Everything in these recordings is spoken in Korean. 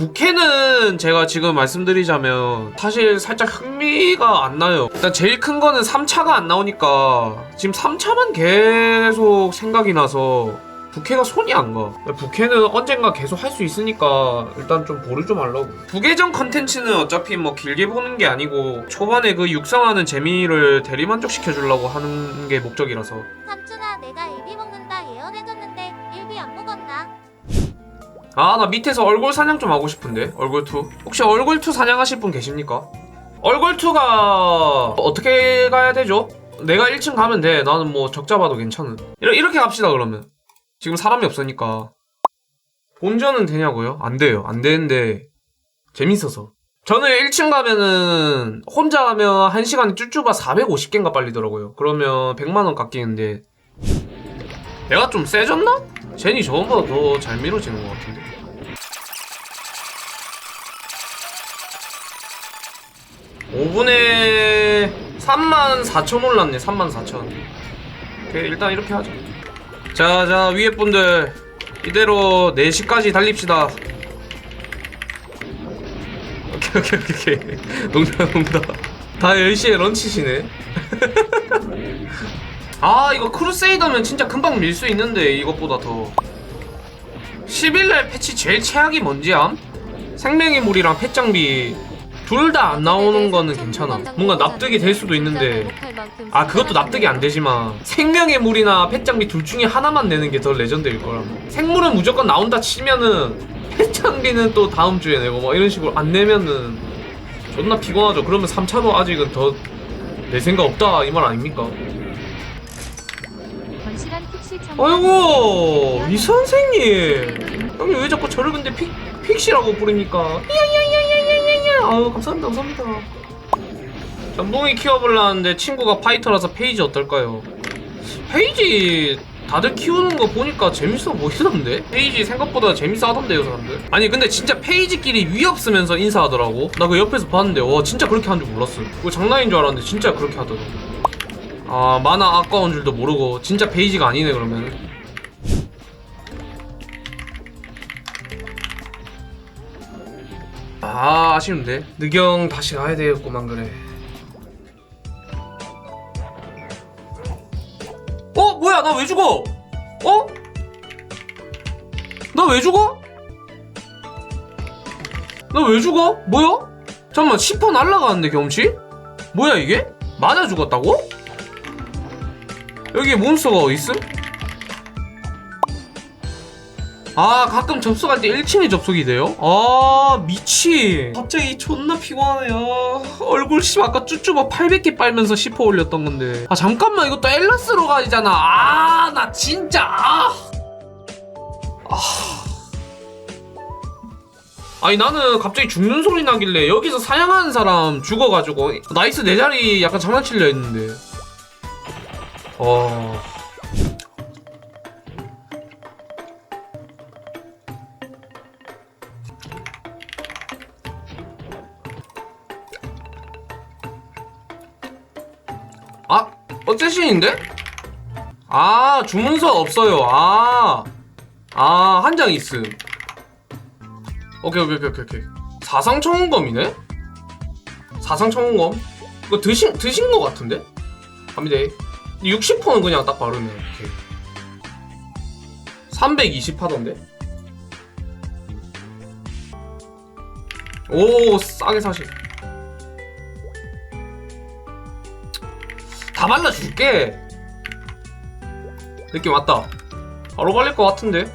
부캐는 제가 지금 말씀드리자면 사실 살짝 흥미가 안 나요. 일단 제일 큰 거는 3차가 안 나오니까 지금 3차만 계속 생각이 나서 부캐가 손이 안 가. 부캐는 언젠가 계속 할 수 있으니까 일단 좀 보를 좀 하려고. 부계정 컨텐츠는 어차피 뭐 길게 보는 게 아니고 초반에 그 육성하는 재미를 대리만족시켜 주려고 하는 게 목적이라서. 삼촌아 내가 일비 먹는다 예언해줬는데 일비 안 먹었나? 아, 나 밑에서 얼굴 사냥 좀 하고 싶은데. 얼굴 투. 혹시 얼굴 투 사냥하실 분 계십니까? 얼굴 투가 어떻게 가야 되죠? 내가 1층 가면 돼. 나는 뭐 적자 봐도 괜찮은. 이렇게, 갑시다, 그러면. 지금 사람이 없으니까. 본전은 되냐고요? 안 돼요. 안 되는데, 재밌어서. 저는 1층 가면은, 혼자 가면 1시간에 쭈쭈바 450개인가 빨리더라고요. 그러면 100만원 깎이는데, 내가 좀 세졌나? 제니 저번보다 더 잘 밀어지는 것 같은데. 오분에 3만 4천 올랐네. 3만 4천. 오케이, 일단 이렇게 하자. 자, 자, 위에 분들. 이대로 4시까지 달립시다. 오케이, 오케이, 오케이, 오케이. 농담, 농담. 다 10시에 런치시네. 아, 이거 크루세이더면 진짜 금방 밀 수 있는데, 이것보다 더. 10일날 패치 제일 최악이 뭔지 암? 생명의 물이랑 펫장비 둘 다 안 나오는 거는 괜찮아. 뭔가 납득이 될 수도 있는데 아 그것도 납득이 안 되지만 생명의 물이나 펫장비 둘 중에 하나만 내는 게 더 레전드일 거라. 생물은 무조건 나온다 치면은 펫장비는 또 다음 주에 내고 뭐 이런 식으로 안 내면은 존나 피곤하죠. 그러면 3차도 아직은 더 내 생각 없다 이 말 아닙니까? 아이고 이 선생님. 형님 왜 자꾸 저를 근데 픽, 픽시라고 부릅니까? 야야야야야야야. 아유 감사합니다 감사합니다. 전봉이 키워보려는데 친구가 파이터라서 페이지 어떨까요? 페이지 다들 키우는 거 보니까 재밌어 보이던데? 페이지 생각보다 재밌어 하던데요 사람들? 아니 근데 진짜 페이지끼리 위협 쓰면서 인사하더라고. 나 그 옆에서 봤는데 와 진짜 그렇게 하는 줄 몰랐어 그거 장난인 줄 알았는데 진짜 그렇게 하더라고 아 만화 아까운 줄도 모르고 진짜 페이지가 아니네 그러면 아 아쉬운데 느경 다시 가야 되겠구만 그래 어 뭐야 나 왜 죽어 어? 나 왜 죽어? 나 왜 죽어? 뭐야? 잠깐만 10% 날라가는데 경치? 뭐야 이게? 맞아 죽었다고? 여기 몬스터가 어딨음? 아 가끔 접속할 때 1층에 접속이 돼요? 아 미치 갑자기 존나 피곤하네 요 얼굴 씨 아까 쭈쭈바 800개 빨면서 10호 올렸던 건데 아 잠깐만 이것도 엘라스로 가잖아 아 나 진짜 아. 아. 아니 나는 갑자기 죽는 소리 나길래 여기서 사냥하는 사람 죽어가지고 나이스 내 자리 약간 장난치려 했는데 어... 아, 어째신인데? 아, 주문서 없어요. 아, 아, 한 장 있음. 오케이, 오케이, 오케이, 오케이. 사상청원검이네? 사상청원검? 이거 드신, 드신 거 같은데? 갑니다. 60%는 그냥 딱 바르면, 오케이. 320 하던데? 오, 싸게 사실. 다 발라줄게. 느낌 왔다. 바로 발릴 것 같은데?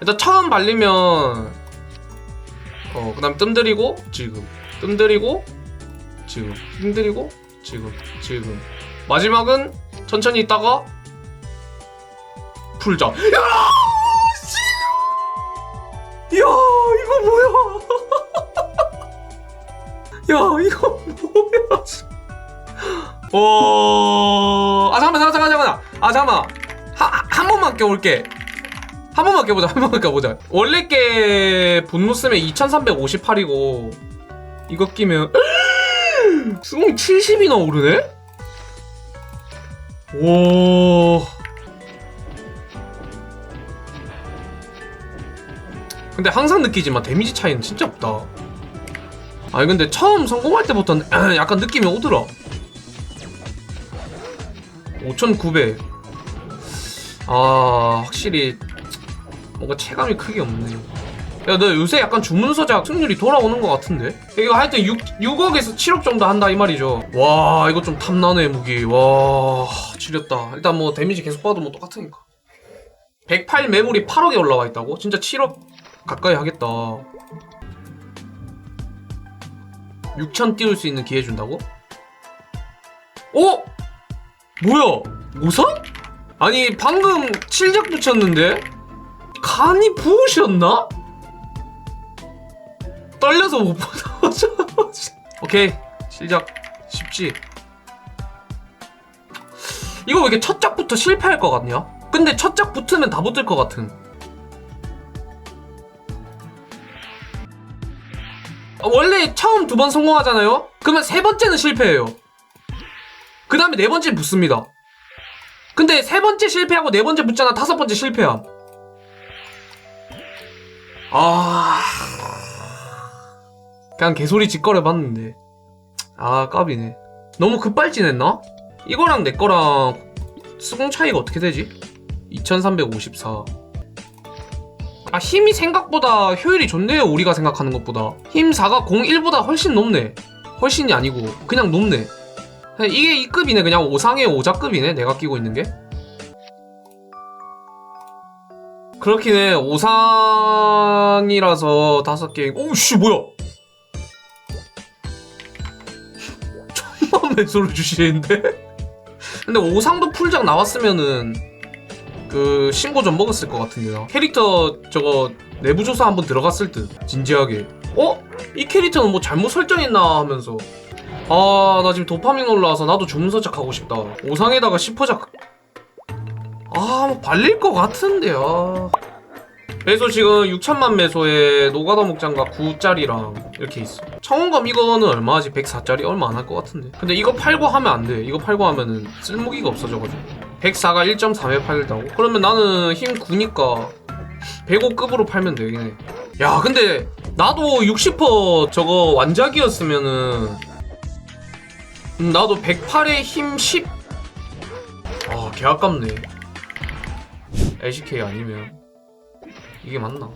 일단 처음 발리면, 어, 그 다음 뜸 들이고, 지금. 뜸 들이고, 지금. 뜸 들이고, 지금. 지금. 마지막은 천천히 있다가, 풀자. 야! 씨! 야, 이거 뭐야? 야, 이거 뭐야? 어, 아 잠깐만, 잠깐만, 잠깐만, 아 잠깐만, 한, 한 번만 껴볼게. 한 번만 껴보자, 한 번만 껴보자. 원래 게 분노 쓰면 2358이고 이거 끼면 수능 70이나 오르네? 오. 근데 항상 느끼지만 데미지 차이는 진짜 없다. 아니 근데 처음 성공할 때부터 약간 느낌이 오더라. 5900 아 확실히 뭔가 체감이 크게 없네 야 너 요새 약간 주문서작 승률이 돌아오는 것 같은데 이거 하여튼 6, 6억에서 7억 정도 한다 이 말이죠 와 이거 좀 탐나네 무기 와 지렸다 일단 뭐 데미지 계속 봐도 뭐 똑같으니까 108 매물이 8억에 올라와 있다고? 진짜 7억 가까이 하겠다 6천 띄울 수 있는 기회 준다고? 어? 뭐야? 오상? 아니 방금 7작 붙였는데 간이 부으셨나? 떨려서 못 받아 오케이. 실작 쉽지. 이거 왜 이렇게 첫 작부터 실패할 것 같냐? 근데 첫 작 붙으면 다 붙을 것 같은. 어, 원래 처음 두 번 성공하잖아요? 그러면 세 번째는 실패해요. 그 다음에 네 번째 붙습니다. 근데 세 번째 실패하고 네 번째 붙잖아. 다섯 번째 실패함. 아 그냥 개소리 짓거려 봤는데. 아 까비네. 너무 급발진했나? 이거랑 내 거랑 수공 차이가 어떻게 되지? 2354 아 힘이 생각보다 효율이 좋네요 우리가 생각하는 것보다. 힘 4가 01보다 훨씬 높네. 훨씬이 아니고 그냥 높네. 이게 이 급이네. 그냥 5상의 5자급이네 내가 끼고 있는 게. 그렇긴 해. 5상이라서 다섯 개. 오우씨 뭐야 매수를 주시는데? 근데 5상도 풀작 나왔으면은 그 신고 좀 먹었을 것 같은데요. 캐릭터 저거 내부 조사 한번 들어갔을 듯 진지하게. 어? 이 캐릭터는 뭐 잘못 설정했나 하면서. 아 나 지금 도파민 올라와서 나도 주문서작 하고 싶다. 5상에다가 10호작. 아뭐 발릴 것 같은데요 매소 지금 6천만 매소에 노가다 목장과 9짜리랑 이렇게 있어 청원검 이거는 얼마지? 104짜리 얼마 안 할 것 같은데 근데 이거 팔고 하면 안돼 이거 팔고 하면은 쓸모기가 없어져가지고 104가 1.3에 팔다고? 그러면 나는 힘 9니까 105급으로 팔면 되긴 해야 근데 나도 60% 저거 완작이었으면은 음, 나도 108에 힘 10? 아, 개 아깝네. LCK 아니면. 이게 맞나?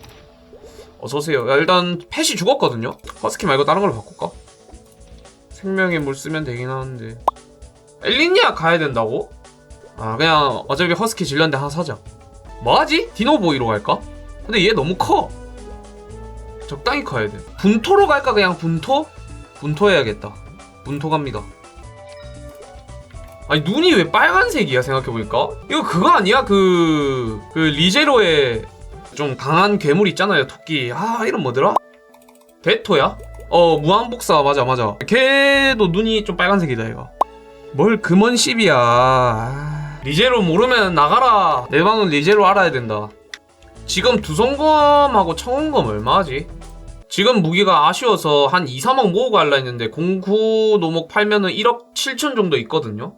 어서오세요. 야, 일단, 펫이 죽었거든요? 허스키 말고 다른 걸로 바꿀까? 생명의 물 쓰면 되긴 하는데. 엘리니아 가야 된다고? 아, 그냥, 어차피 허스키 질렸는데 하나 사자. 뭐하지? 디노보이로 갈까? 근데 얘 너무 커. 적당히 커야 돼. 분토로 갈까? 그냥 분토? 분토 해야겠다. 분토 갑니다. 아니 눈이 왜 빨간색이야 생각해보니까 이거 그거 아니야 그... 그 리제로의 좀 강한 괴물 있잖아요 토끼. 아 이름 뭐더라? 베토야? 어 무한복사. 맞아 맞아. 걔도 눈이 좀 빨간색이다 이거. 뭘 금원 10이야. 아, 리제로 모르면 나가라. 내 방은 리제로 알아야 된다. 지금 두성검하고 청원검 얼마지? 지금 무기가 아쉬워서 한 2, 3억 모으고 할라 했는데 09 노목 팔면은 1억 7천 정도 있거든요?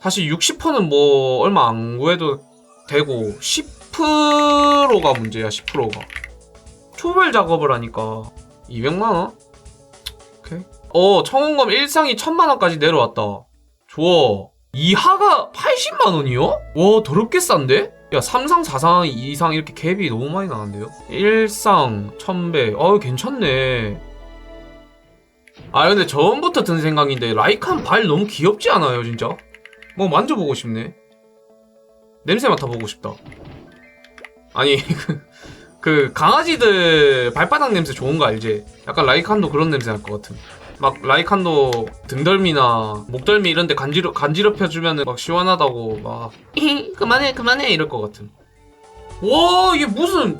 사실 60%는 뭐 얼마 안 구해도 되고 10% 가 문제야 10%가 초벌 작업을 하니까 200만원? 오케이 어 청원검 1상이 1000만원까지 내려왔다 좋아 2하가 80만원이요? 와 더럽게 싼데? 야 3상 4상 2상 이렇게 갭이 너무 많이 나는데요? 1상 1000배 어우 괜찮네 아 근데 처음부터 든 생각인데 라이칸 발 너무 귀엽지 않아요 진짜? 뭐 만져보고 싶네. 냄새 맡아보고 싶다. 아니 그, 그 강아지들 발바닥 냄새 좋은 거 알지? 약간 라이칸도 그런 냄새 날 것 같은. 막 라이칸도 등덜미나 목덜미 이런데 간지럽 간지럽혀 주면은 막 시원하다고 막 "그만해 그만해 이럴 것 같은. 와 이게 무슨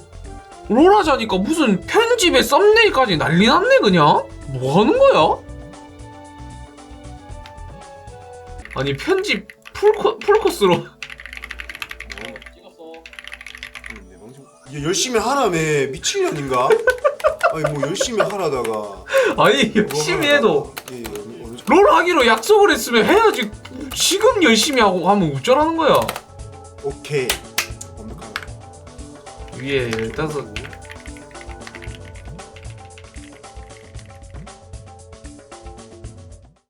롤하자니까 무슨 편집에 썸네일까지 난리 났네 그냥. 뭐 하는 거야? 아니 편집 풀코, 풀코스로 열심히 하라며. 미친년인가? 아니 뭐 열심히 하라다가. 아니 뭐 열심히 해도 예, 어느- 어느 정도- 롤 하기로 약속을 했으면 해야지. 지금 열심히 하고 하면 어쩌라는 거야? 오케이. 완벽하다. 위에 15